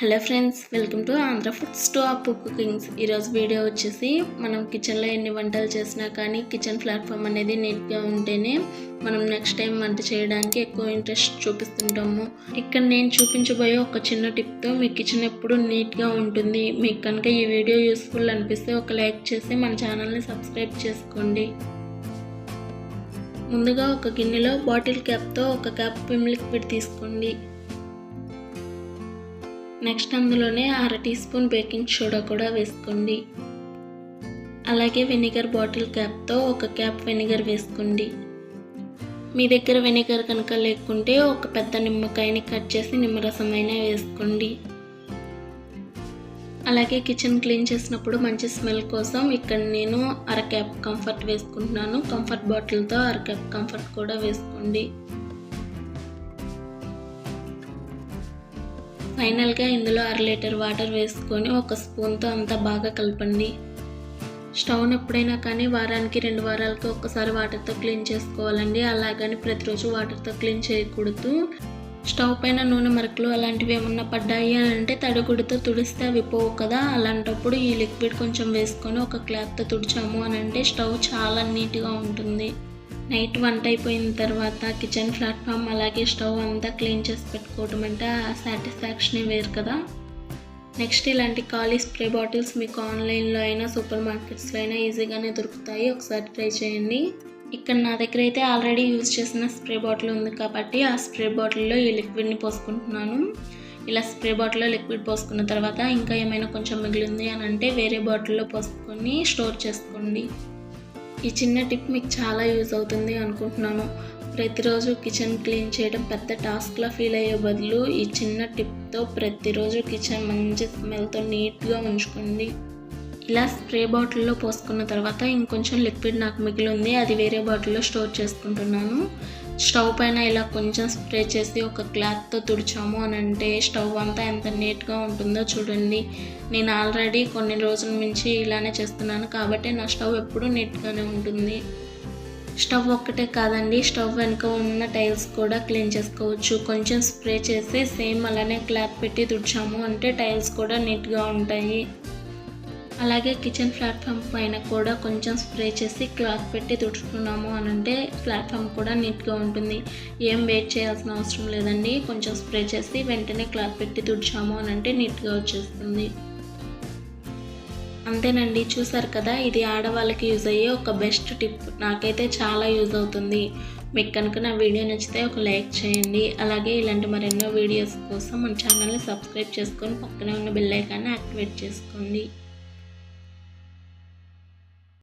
Hello friends welcome to Andhra food stop cookings ఈరోజు video వచ్చేసి మనం కిచెన్లో ఎన్ని వంటలు చేసినా కానీ కిచెన్ ప్లాట్ఫామ్ అనేది నీట్గా ఉంటేనే మనం నెక్స్ట్ టైం వంట చేయడానికి ఎక్కువ ఇంట్రెస్ట్ చూపిస్తుంటాము. ఇక్కడ నేను చూపించబోయే ఒక చిన్న టిప్తో మీ కిచెన్ ఎప్పుడు నీట్గా ఉంటుంది. మీకు కనుక ఈ వీడియో యూస్ఫుల్ అనిపిస్తే ఒక లైక్ చేసి మన ఛానల్ని సబ్స్క్రైబ్ చేసుకోండి. ముందుగా ఒక గిన్నెలో బాటిల్ క్యాప్తో ఒక క్యాప్ విమ్ లిక్విడ్ తీసుకోండి. నెక్స్ట్ అందులోనే అర టీ స్పూన్ బేకింగ్ సోడా కూడా వేసుకోండి. అలాగే వెనిగర్ బాటిల్ క్యాప్తో ఒక క్యాప్ వెనిగర్ వేసుకోండి. మీ దగ్గర వెనిగర్ కనుక లేకుంటే ఒక పెద్ద నిమ్మకాయని కట్ చేసి నిమ్మరసం అయినా వేసుకోండి. అలాగే కిచెన్ క్లీన్ చేసినప్పుడు మంచి స్మెల్ కోసం ఇక్కడ నేను అర క్యాప్ కంఫర్ట్ వేసుకుంటున్నాను. కంఫర్ట్ బాటిల్తో అర క్యాప్ కంఫర్ట్ కూడా వేసుకోండి. ఫైనల్గా ఇందులో అర లీటర్ వాటర్ వేసుకొని ఒక స్పూన్తో అంతా బాగా కలపండి. స్టవ్ని ఎప్పుడైనా కానీ వారానికి రెండు వారాలకి ఒక్కసారి వాటర్తో క్లీన్ చేసుకోవాలండి. అలాగని ప్రతిరోజు వాటర్తో క్లీన్ చేయకూడదు. స్టవ్ పైన నూనె మరకలు అలాంటివి ఏమన్నా పడ్డాయి అని అంటే తడిగుడితో తుడిస్తే అవి పోవు కదా. అలాంటప్పుడు ఈ లిక్విడ్ కొంచెం వేసుకొని ఒక క్లాత్తో తుడిచాము అని అంటే స్టవ్ చాలా నీట్గా ఉంటుంది. నైట్ వంట అయిపోయిన తర్వాత కిచెన్ ప్లాట్ఫామ్ అలాగే స్టవ్ అంతా క్లీన్ చేసి పెట్టుకోవడం అంటే ఆ సాటిస్ఫాక్షనే వేరు కదా. నెక్స్ట్ ఇలాంటి ఖాళీ స్ప్రే బాటిల్స్ మీకు ఆన్లైన్లో అయినా సూపర్ మార్కెట్స్లో అయినా ఈజీగానే దొరుకుతాయి. ఒకసారి ట్రై చేయండి. ఇక్కడ నా దగ్గర అయితే ఆల్రెడీ యూజ్ చేసిన స్ప్రే బాటిల్ ఉంది కాబట్టి ఆ స్ప్రే బాటిల్లో ఈ లిక్విడ్ని పోసుకుంటున్నాను. ఇలా స్ప్రే బాటిల్లో లిక్విడ్ పోసుకున్న తర్వాత ఇంకా ఏమైనా కొంచెం మిగిలింది అని అంటే వేరే బాటిల్లో పోసుకొని స్టోర్ చేసుకోండి. ఈ చిన్న టిప్ మీకు చాలా యూజ్ అవుతుంది అనుకుంటున్నాను. ప్రతిరోజు కిచెన్ క్లీన్ చేయడం పెద్ద టాస్క్లా ఫీల్ అయ్యే బదులు ఈ చిన్న టిప్తో ప్రతిరోజు కిచెన్ మంచి స్మెల్తో నీట్గా ఉంచుకోండి. ఇలా స్ప్రే బాటిల్లో పోసుకున్న తర్వాత ఇంకొంచెం లిక్విడ్ నాకు మిగిలి ఉంది అది వేరే బాటిల్లో స్టోర్ చేసుకుంటున్నాను. స్టవ్ పైన ఇలా కొంచెం స్ప్రే చేసి ఒక క్లాత్తో తుడిచాము అని అంటే స్టవ్ అంతా ఎంత నీట్గా ఉంటుందో చూడండి. నేను ఆల్రెడీ కొన్ని రోజుల నుంచి ఇలానే చేస్తున్నాను కాబట్టి నా స్టవ్ ఎప్పుడూ నీట్గానే ఉంటుంది. స్టవ్ ఒక్కటే కాదండి స్టవ్ వెనుక ఉన్న టైల్స్ కూడా క్లీన్ చేసుకోవచ్చు. కొంచెం స్ప్రే చేసి సేమ్ అలానే క్లాత్ పెట్టి తుడిచాము అంటే టైల్స్ కూడా నీట్గా ఉంటాయి. అలాగే కిచెన్ ప్లాట్ఫామ్ పైన కూడా కొంచెం స్ప్రే చేసి క్లాత్ పెట్టి తుడుచుకున్నాము అని అంటే ప్లాట్ఫామ్ కూడా నీట్గా ఉంటుంది. ఏం వెయిట్ చేయాల్సిన అవసరం లేదండి. కొంచెం స్ప్రే చేసి వెంటనే క్లాత్ పెట్టి తుడిచాము అని అంటే నీట్గా వచ్చేస్తుంది. అంతేనండి. చూసారు కదా ఇది ఆడవాళ్ళకి యూజ్ అయ్యే ఒక బెస్ట్ టిప్. నాకైతే చాలా యూజ్ అవుతుంది. మీకు కనుక నా వీడియో నచ్చితే ఒక లైక్ చేయండి. అలాగే ఇలాంటి మరెన్నో వీడియోస్ కోసం మన ఛానల్ని సబ్స్క్రైబ్ చేసుకొని పక్కనే ఉన్న బెల్ ఐకాన్ని యాక్టివేట్ చేసుకోండి.